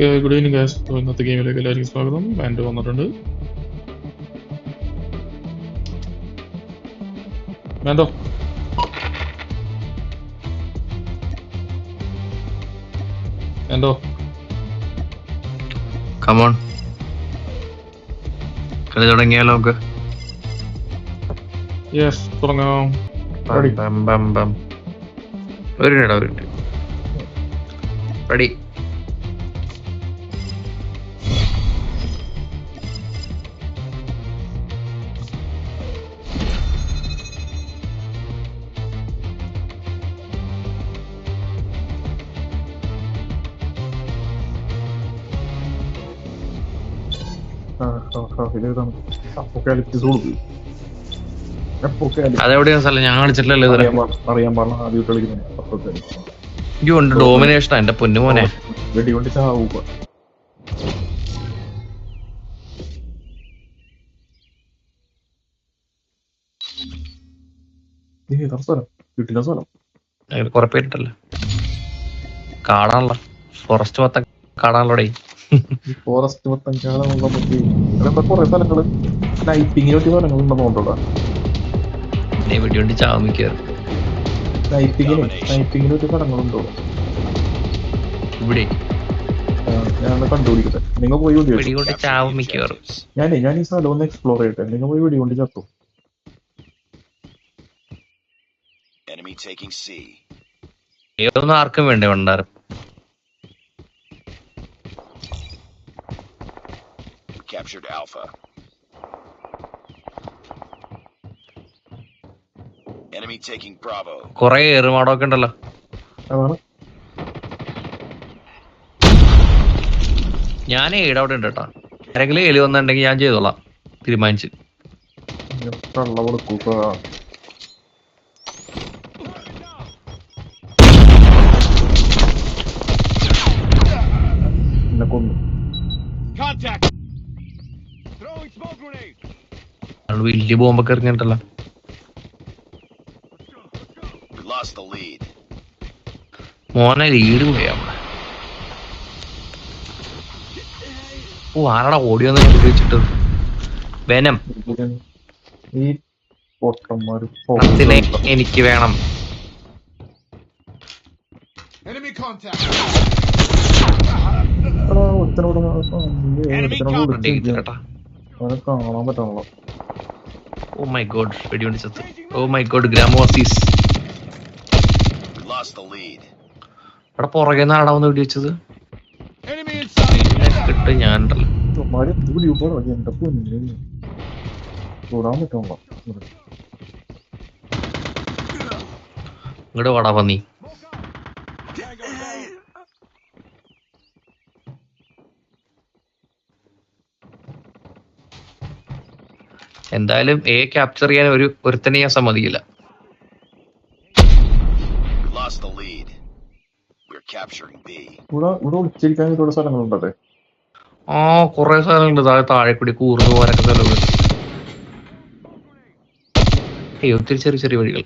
Okay good evening Gauss ഇന്നത്തെ ഗെയിമിലേക്ക് എല്ലാവർക്കും സ്വാഗതം. ബാൻഡ് വന്നിട്ടുണ്ട്. ബാൻഡോ? ബാൻഡോ? കമോൺ കളി തുടങ്ങിയാലോ നമുക്ക്? യെസ് തുടങ്ങാം. റെഡി ബം, ബം, ബം. ഒരു ഒരു റെഡി സ്ഥലം? ഞാൻ കളിച്ചിട്ടില്ലല്ലോ അറിയാൻ ആദ്യം കളിക്കുന്നത് ഉണ്ട് ഡോമിനേഷൻ എന്റെ പൊന്നുമോനെ വെടികൊണ്ട് ചാവുക വീട്ടിലെ സ്ഥലം. കുറെ പേരിട്ടല്ലോ ഫോറസ്റ്റ് മൊത്തം ഈ ഫോറസ്റ്റ് മൊത്തം കാണാനുള്ള പറ്റി അങ്ങനത്തെ കുറെ സ്ഥലങ്ങൾ സ്നൈപ്പിങ്ങിന് പറ്റിയ സ്നൈപ്പിങ്ങിന് സ്നൈപ്പിങ്ങിന് പറ്റിയ സ്ഥലങ്ങളുണ്ടോ? ഇവിടെ. ഞാൻ കണ്ടുപിടിക്കട്ടെ. നിങ്ങൾ പോയി വെടി വെച്ചോ. വെടികൊണ്ട് ചാവും മിക്കവാറും ഞാനേ ഞാൻ ഈ സ്ഥലം ഒന്ന് എക്സ്പ്ലോർ ചെയ്യട്ടെ. നിങ്ങൾ പോയി വെടികൊണ്ട് ചത്തു. Enemy taking C. ഏതൊന്നും ആർക്കും വേണ്ടേ ഉണ്ടാരും Captured Alpha. Enemy taking Bravo. കൊറേ ഏറുമാടമൊക്കെ ഉണ്ടല്ലോ. അതാണ്. ഞാൻ ഏടെ അവിടെ ഉണ്ട് കേട്ടോ. ആരെങ്കിലും എലി വന്നിട്ടുണ്ടെങ്കിൽ ഞാൻ ചെയ്തോളാം. തീരുമാനിച്ച്. ഇങ്ങനെ കള്ള കൊടുക്കുക വലിയ ബോംബൊക്കെ ഇറങ്ങിയിട്ടല്ലോ We lost the lead. മോനെ ലീഡ് പോയാ ഓ ആരാടാ ഓടി വന്ന് ഉപയോഗിച്ചിട്ട് വെനം എനിക്ക് വേണം. റെഡി വിളിച്ചിരിക്കുകയാണ്. കേട്ടാ കാണാൻ പറ്റണല്ലോ. ഓ മൈ ഗോഡ് ചത്ത്. ഓ മൈ ഗോഡ് ഗ്രാമോസീസ് We lost the lead. പുറകെ വെടി വെച്ചത്! കിട്ട് ഞാനുണ്ടല്ലോ ഇങ്ങോട്ട് വാടാ പന്നി. എന്തായാലും എ ക്യാപ്ചർ ചെയ്യാൻ ഒരു ഒരുത്തനെ ഞാൻ സമ്മതിക്കില്ല. ആ കുറെ സ്ഥലങ്ങളുണ്ട്. താഴെ താഴെ കൂടി കൂർന്നു പോകാനൊക്കെ സ്ഥലങ്ങൾ ഏയ് ഒത്തിരി ചെറിയ ചെറിയ വഴികൾ.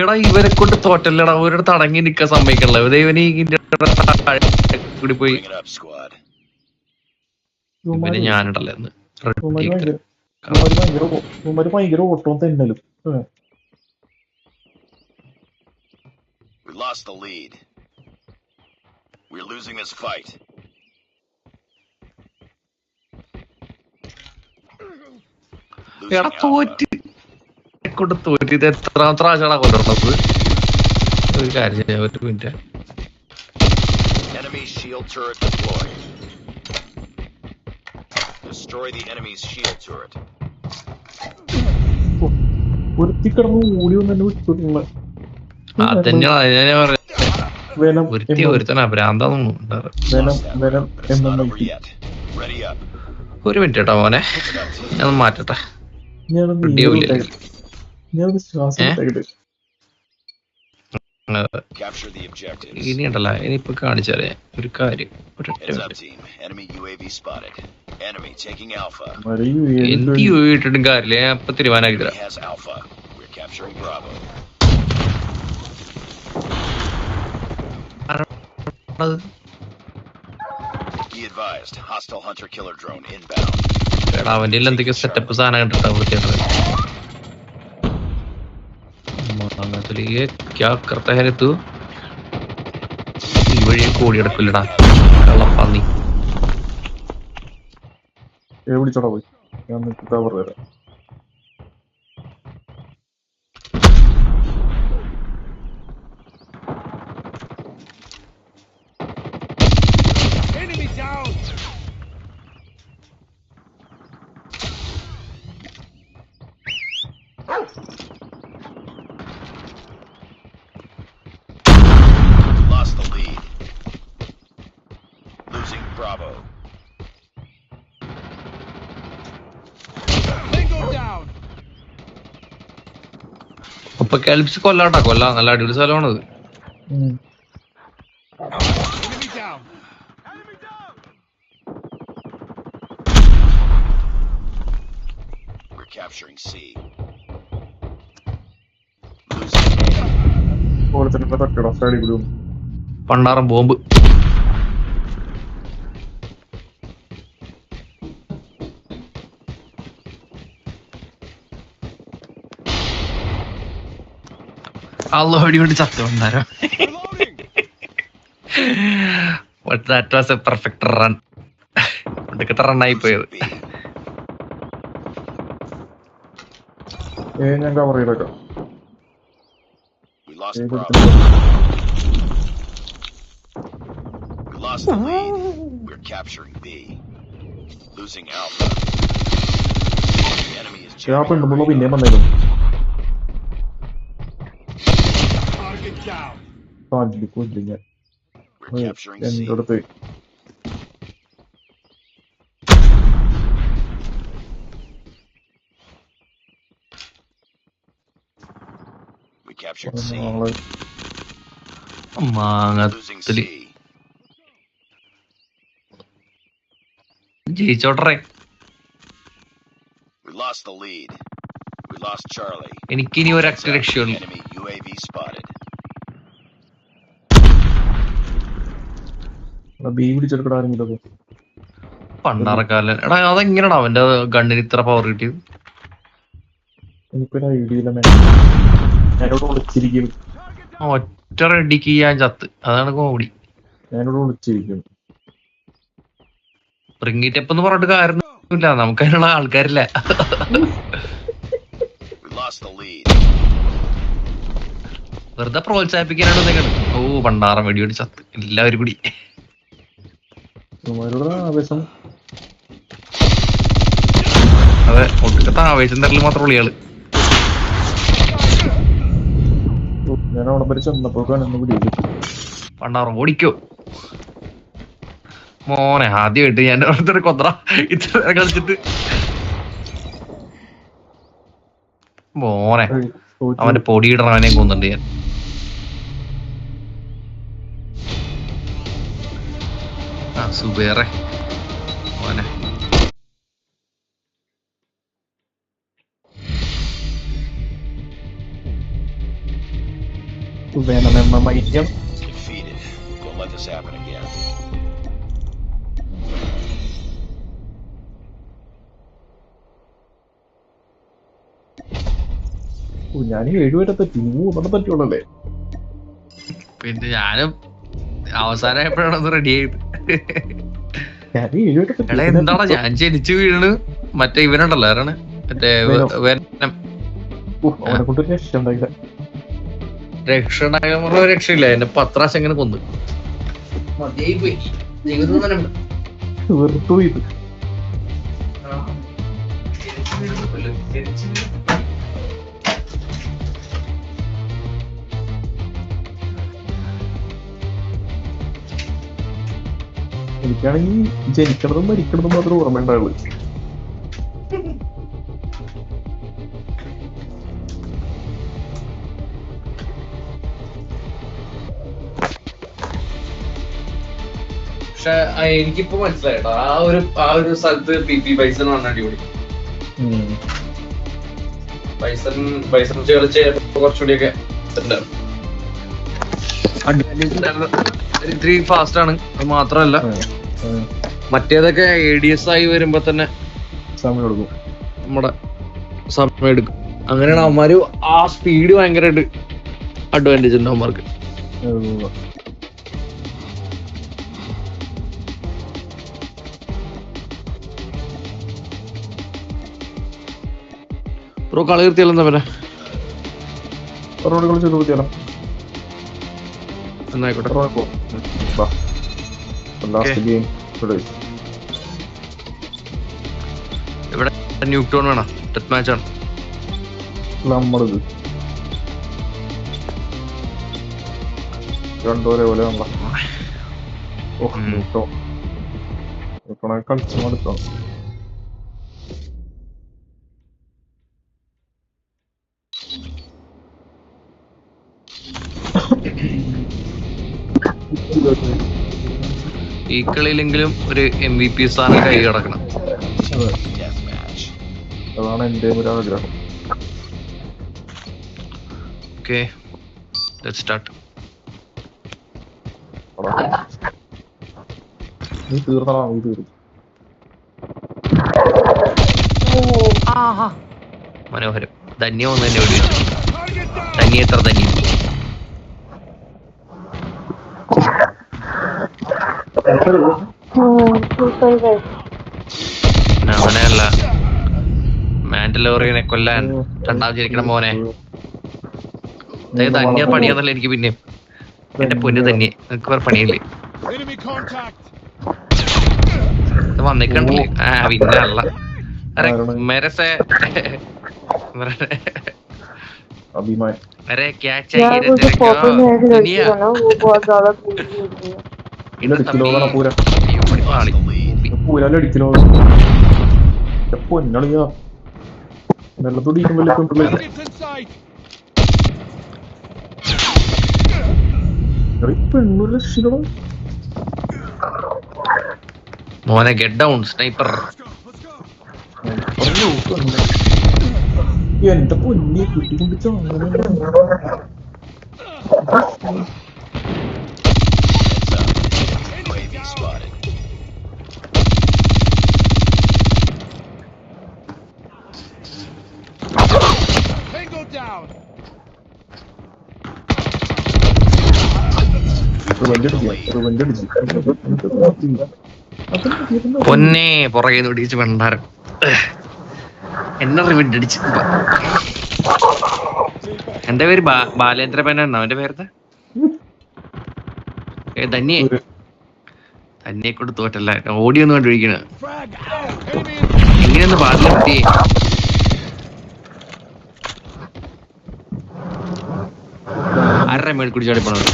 എടാ ഇവരെ കൊണ്ട് തോറ്റല്ലടാ. ഒരിടത്ത് അടങ്ങി നിക്കാൻ സമ്മതിക്കണല്ലോ. ഇവരെ ഇവന് ഇതിന്റെ താഴെ കൂടി പോയി. ഞാനുണ്ടല്ലോ ഭയങ്കര ഓട്ടവും തെന്നലും. We lost the lead. We're losing this fight. Losing എടാ Alpha. തോറ്റ് കൊണ്ട് തോറ്റ് ഇത് എത്രാമത്തെ പ്രാവശ്യമാണ് കൊണ്ടുവരുന്നത് ഒരു കാര്യം Enemy shield turret deployed. Destroy the enemy's shield turret. ഒരുത്തി കിടന്ന് ഓടി വന്ന് എന്നെ വിട്ടിട്ടുള്ള ഞാൻ. ഒരു മിനിറ്റ് കേട്ടോ മോനെ. ഞാൻ മാറ്റട്ടെ. ഞാനൊന്ന് ഇനിയുണ്ടല്ലോ ഇനിയിപ്പോ കാണിച്ചാലേ ഒരു കാര്യം എന്ത് യു ഇട്ടിട്ടും കാര്യമില്ല അപ്പൊ തീരുമാനമാക്കിയില്ല അവന്റെ എന്തൊക്കെ സെറ്റപ്പ് സാധനം കണ്ടിട്ടാ വിളിച്ചിട്ടുള്ളത് വൃത്തിയായിട്ടത് അങ്ങനത്തെ ക്യാ കർത്ത ഹേ തൂ ഈ വഴി കോടി എടുക്കില്ലടാ. കള്ളപ്പന്നി എവിടെ ചോടാ പോയി? ഞാൻ നിനക്ക് കവർ തരാം Lost the lead. Losing Bravo. അപ്പൊ കേൾപ്പിച്ച് കൊല്ലാട്ടാ. കൊല്ലാം. നല്ല അടിപൊളി സ്ഥലമാണത്. capturing C. Losing A. പോലെ തന്നെ തട്ടിടാം സൈഡിൽ കൂടി ഒന്ന്. പണ്ടാറം ബോംബ് അല്ലോ അടി കൊണ്ട് ചത്തു വന്നാരോ But that was a perfect run. ഒടുക്കത്തെ റണ്ണായി പോയത്. ഏ ഞാൻ കവർ ചെയ്തേക്കാം lost the lead. We're capturing B. Losing Alpha. The enemy is ഏ ആ jamming പെണ്ണുമ്പോ our പിന്നെയും radar. വന്നേക്കും കാഞ്ചില് കൊല്ലും ഞാൻ We're capturing C. എന്റെ അടുത്ത് We captured C. നാളെ Losing മാങ്ങത്തില് C. ജയിച്ചോട്ടറേ We lost the lead. We lost Charlie. എനിക്കിനി ഒരൊറ്റ രക്ഷയുള്ളൂ Enemy UAV spotted. ബി പിടിച്ചെടുക്കടാ ആരെങ്കിലും ഒക്കെ പണ്ടാറക്കാലൻ എടാ അവന്റെ ഗണ്ണിന് ഇത്ര പവർ കിട്ടിയത്? എനിക്കൊരു ഐഡിയ ഇല്ല ഞാനോട് വിളിച്ചിരിക്കും ഒറ്റ റെഡിക്ക് ഞാൻ ചത്ത്. അതാണ് കോമഡി ഞാനോട് വിളിച്ചിരിക്കും റിങ്ങിറ്റപ്പ് എന്ന് പറഞ്ഞിട്ട് കാര്യമൊന്നുമില്ല. നമുക്ക് അതിനുള്ള ആൾക്കാരില്ല. വെറുതെ പ്രോത്സാഹിപ്പിക്കാനാണ് നിങ്ങൾ ഓ പണ്ടാറം വെടിയോട് ചത്ത്. എല്ലാവരും കൂടി. ഇവന്മാരുടെ ആവേശം. അതെ ഒടുക്കത്തെ ആവേശം തരൽ മാത്രം ഉള്ളിയാൾ ഓ, ഞാൻ അവിടെ വരെ ചെന്നപ്പോഴാണ് പിടിക്കും പണ്ടാറം ഓടിക്കോ. മോനെ ആദ്യമായിട്ട് ഞാൻ ഓരോരുത്തരെ കൊത്ര ഇത്ര കളിച്ചിട്ട്. മോനെ അവന്റെ പൊടിയിടണം അവനെ കൊന്നുണ്ട് ഞാൻ. സുബേറെ. ഓനെ Defeated. Don't let this happen again. ഓ, ഞാൻ ഏഴുപേരെ തെറ്റി മൂന്നെണ്ണം പറ്റുള്ളല്ലേ പിന്നെ ഞാനും അവസാനമായപ്പോഴാണ് റെഡി ആയത്. എന്താടാ ഞാൻ ജനിച്ചു വീണ്. മറ്റേ ഇവനുണ്ടല്ലോ ആരാണ്? മറ്റേ രക്ഷണ രക്ഷയില്ല. എന്നെ പത്രാശം എങ്ങനെ കൊന്നു. വെറുത്തു ഇത്. എനിക്കാണെങ്കിൽ ജനിക്കണതും മരിക്കണതും മാത്രം ഓർമ്മ ഉണ്ടാവുള്ളൂ പക്ഷെ ആ, എനിക്കിപ്പോ മനസ്സിലായിട്ടോ ആ ഒരു ആ ഒരു സ്ഥലത്ത് പി പി ബൈസൺ വന്ന അടിപൊളി. ബൈസൺ ബൈസൺ ചേർച്ച കുറച്ചുകൂടിയൊക്കെ ഫാസ്റ്റ് ആണ്. അത് മാത്രമല്ല. മറ്റേതൊക്കെ എ ഡി എസ് ആയി വരുമ്പോ തന്നെ സമയം എടുക്കും. നമ്മുടെ സമയം എടുക്കും. അങ്ങനെയാണ് അവന്മാര് ആ സ്പീഡ് ഭയങ്കരമായിട്ട് അഡ്വാന്റേജ് ഉണ്ട് അവന്മാർക്ക്. ബ്രോ കളി നിർത്തിയാലോ എന്താ പിന്നെ? റോഡ് കളി ചെയ്ത് പറ്റിയാലോ എന്നായിക്കോട്ടെ. റോഡ് പോ. ബാ ലാസ്റ്റ് ഗെയിം ടുഡേ ഇവിടെ ന്യൂക്ടോൺ വേണം? ഡെത്ത് മാച്ച് ആണ്? നമ്മളിത്. രണ്ടും ഒരേപോലെ ആണല്ലോ ഓ ഉം. കേട്ടോ കേട്ടോ കളിച്ചു മടുത്തോ ഈ കളിയിലെങ്കിലും ഒരു എം വി പി സ്ഥാനം കൈ കടക്കണം. അതെ. അതാണ് എന്റെ ഒരു ആഗ്രഹം. ഓക്കെ സ്റ്റാർട്ട് എടാ. നീ തീർന്നടാ നീ തീർന്നു. മനോഹരം. ധന്യം ഒന്ന് തന്നെ ഓടി ധന്യ എത്ര ധന്യം. പിന്നെ അവനെയല്ല മാൻഡലോറിയനെ കൊല്ലാൻ രണ്ടാമത് ജനിക്കണ മോനെ അതായത് ധന്യ പണിയാന്നല്ല എനിക്ക് പിന്നെ എന്റെ പൊന്ന് തന്നെ നിനക്ക് വേറെ പണിയില്ലേ Enemy contact! ഇത് വന്നിക്കണ്ടില്ലേ ആ പിന്നെ അല്ല അരെ മെരസെ അഭിമാൻ अरे क्या यार चाहिए रे वो जो तेरे फोटो में एक को लड़की दुनिया है ना वो बहुत ज्यादा ഇതിലടിക്കലോടാ പൂര പൂരടിക്കലോ പൊന്നളിയാ വെള്ളത്തോട് ഇരിക്കുമ്പോൾ കൊണ്ടുപോയി മോനെ ഗെറ്റ് ഡൗൺ സ്നൈപ്പർ എന്റെ പൊന്നിയെ കുട്ടി കുടിച്ചോ spotted. Tango down! പൊന്നെ പുറകെ ഓടിച്ച് വണ്ടാരം എന്നെ റിവിഡ് അടിച്ച്. എന്റെ പേര്? ബാ- ബാലേന്ദ്ര മേനോൻ അവന്റെ പേരത്തെ ഏ ധന്യെ. ധന്യെ കൊണ്ട് തോറ്റല്ല. ഓടി ഒന്ന് കണ്ടുപിടിക്കണ. ഇങ്ങനെയൊന്ന് പാടില്ല Enemy in എങ്ങനെയൊന്ന് ബാധിലെത്തി ആരുടെ മേൽക്കൂടി ചാടിപ്പോണത്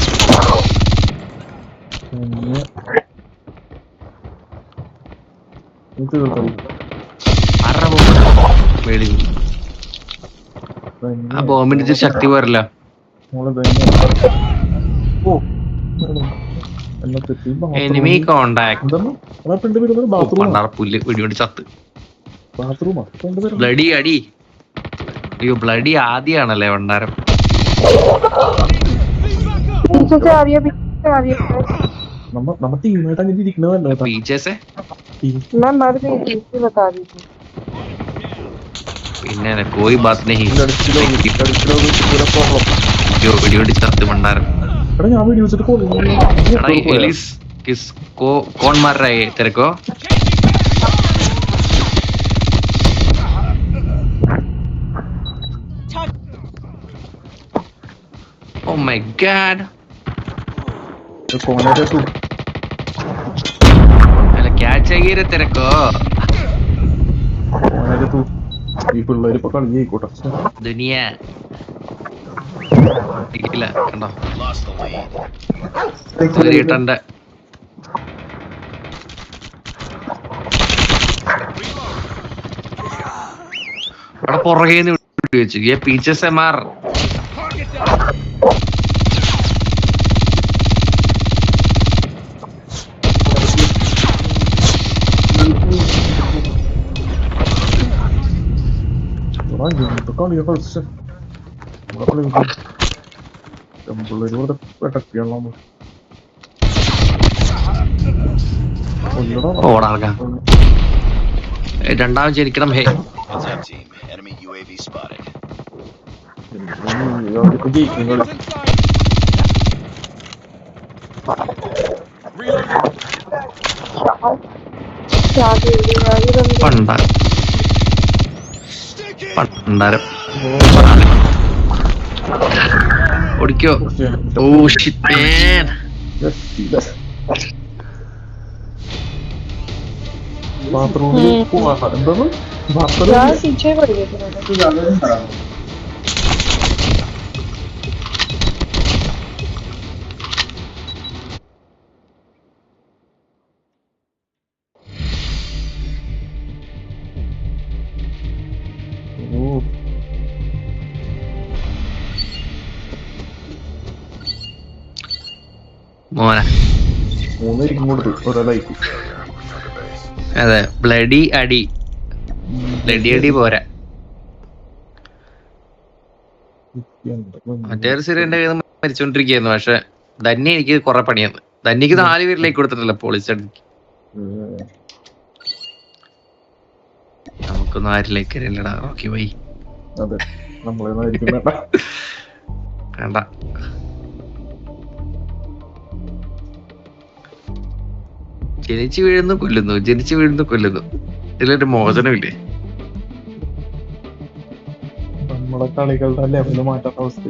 ആരുടെ മേടി ആ ബോംബിന്റെ ശക്തി പോരല്ല. എനിമി കോണ്ടാക്ട് ബ്ലഡി അടി അയ്യോ ബ്ലഡി ആദ്യാണല്ലേ വണ്ടാരം നമ്മ പിന്നെ കോയി ബാത്ത് ഹില്ലടിച്ചിലോ ചത്ത് മണ്ടാരം എടാ ഞാൻ വീഡിയോ വെച്ചിട്ട് എടാ എലിസ് കിസ് കോ കോൺ മാർ രഹേ है तेरे को Oh my god. കോണേറ്റ് ടു अरे क्या चाहिए रे तेरे को കോണേറ്റ് ടു ഈ പിള്ളേര് ഇപ്പൊ കളി ആയിക്കോട്ടെ दुनिया ഇല്ല കണ്ടോ. സൂര്യട്ടന്റെ അവിടെ പുറകേന്ന് വെച്ചു ഏ പീച്ചെ സെ മാർ Target down! എടാ എന്ത് കളിയാ കളിച്ച പിള്ളേര് വെറുതെ പെട്ടക്കിയാണല്ലോ ഓടാർക്കാം രണ്ടാമത് ജനിക്കണം ഹേ. പണ്ടാരം. പണ്ടാരം. ഓടിക്കോ. Oh shit man. ബാത്റൂമിൽ പോവാ. എന്താണ് ബാത്റൂമിൽ മോനെ. അതെ ബ്ലഡി അടി. ബ്ലഡി അടി പോരാ. മറ്റേ ഒരു സിറി എന്റെ കയ്യിൽ നിന്ന് മരിച്ചോണ്ടിരിക്കുന്നു പക്ഷെ ധന്യ എനിക്ക് കുറെ പണിയാണ് ധന്യക്ക് നാല് പേരിലേക്ക് കൊടുത്തിട്ടില്ല പോളിസ് നമുക്കൊന്നും ആരിലേക്ക് അറിയില്ലടാ. പോയി വേണ്ട. ജനിച്ചു വീഴുന്നു കൊല്ലുന്നു. ജനിച്ചു വീഴുന്നു കൊല്ലുന്നു. ഇതിലൊരു മോചനമില്ലേ? നമ്മുടെ കളികളുടെ ലെവൽ മാറ്റാത്ത അവസ്ഥ.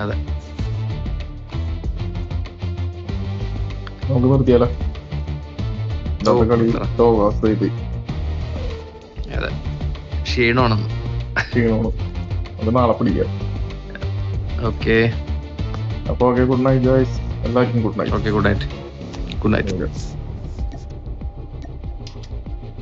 അതെ. നമുക്ക് നിർത്തിയാലോ? കളി അതെ. ക്ഷീണമാണെന്ന് ക്ഷീണമാണ്. അത് നാളെ പിടിക്കാം. ഓക്കെ. അപ്പൊ ഓക്കെ ഗുഡ് നൈറ്റ് ഗൈസ് എല്ലാവർക്കും good night okay good night good night Okay.